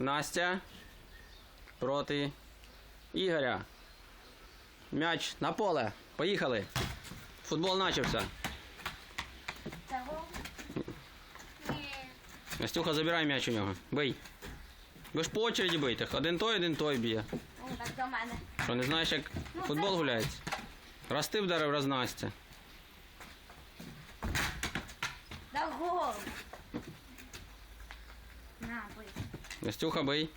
Настя проти Ігоря. М'яч на поле. Поїхали. Футбол? Ні. Настюха, забирай м'яч у нього. Бий. Ви ж по очереді бийте. Один той, один той б'є. Так до мене. Що, не знаєш, як футбол гуляється? Раз ти вдарив, раз Настя. Да гол. На, бий. Настюха, бий.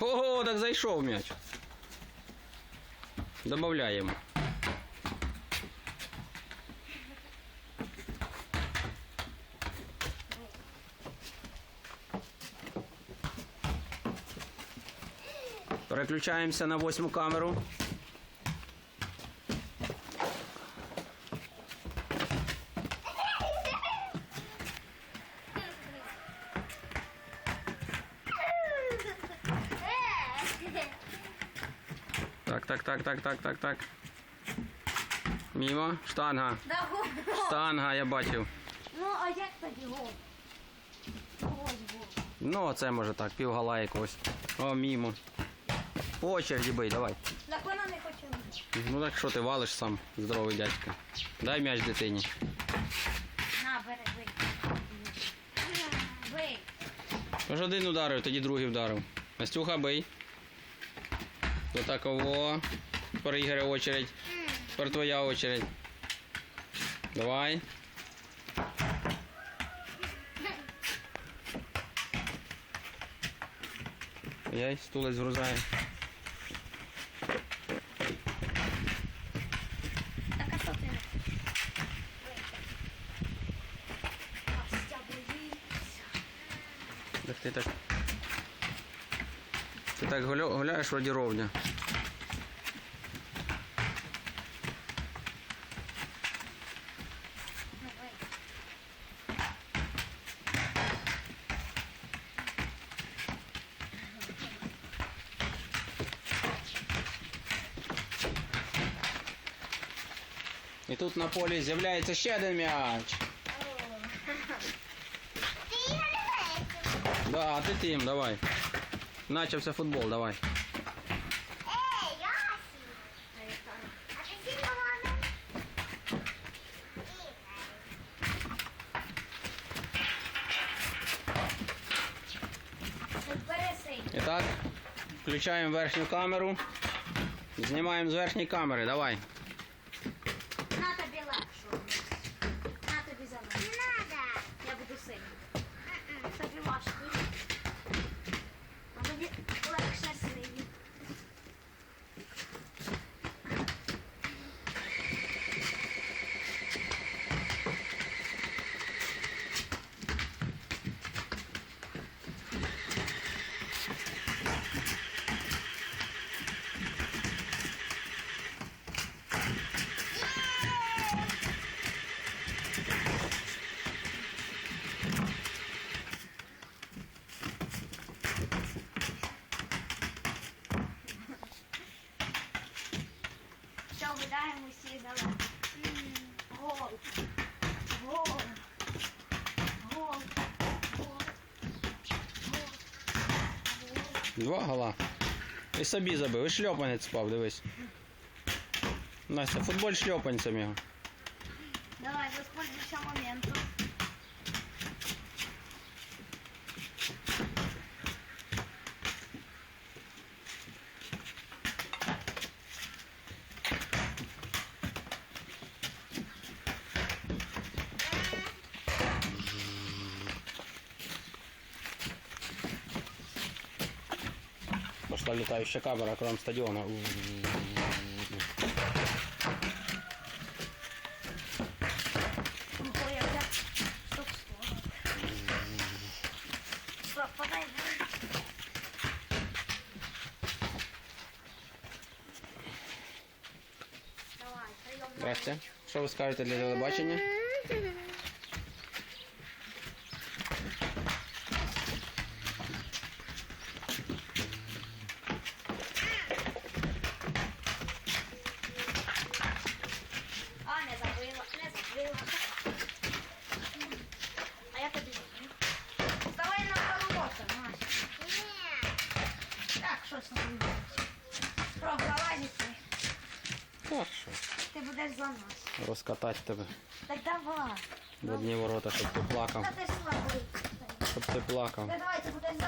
Ого, так зайшов м'яч. Добавляємо. Переключаємося на восьму камеру. Так, так, так, так, так, так, так. Мімо. Штанга. Да гол. Штанга, я бачив. Ну, а як тоді гол? Ось гол. Ну, оце може так, півгала якогось. О, мімо. По очереді бий, давай. Так вона не хоче. Ну так що ти валиш сам, здоровий дядька. Дай м'яч дитині. На, бери, бий. Бий. Тож один ударив, тоді другий вдарив. Настюха, бий. До такого. Тепер Ігоря очередь. Тепер твоя очередь. Давай. Яй, стулець згрузає. Так, а що ти? Так ти так. Ти так гуля- гуляєш вроді ровня. Ну, бий. І тут на полі з'являється ще один м'яч. Ти його не Да, а ти тим, давай. Начався футбол, давай. Ей, Ясі! А ти сильно мами? І так, включаємо верхню камеру. Знімаємо з верхньої камери, давай. На тобі легше. На тобі за мене. Не надо. Я буду сильний. Тобі важко. Гуляємо всі далеко. Гол. Гол. Гол. Гол. Два гола. І собі забив. І шльопанець спав, дивись. Настя, футболь шльопанцем його. Давай, воспользуйся моментом. Пошла літаюча камера кругом стадіона. Ну, я взял. Стоп, стоп. Стоп, подожди. Давай, прием. Здрасте. Що ви скажете для телебачення? А, не забила, не забила. А я тобі. Вставай на коломота, Настя. точно виграєш. Про, залазити. Що, Ти будеш за нас. розкатати тебе Так давай. в одні ворота, щоб ти плакав. Та ти слабий. Щоб ти плакав. Та давай, ти будеш за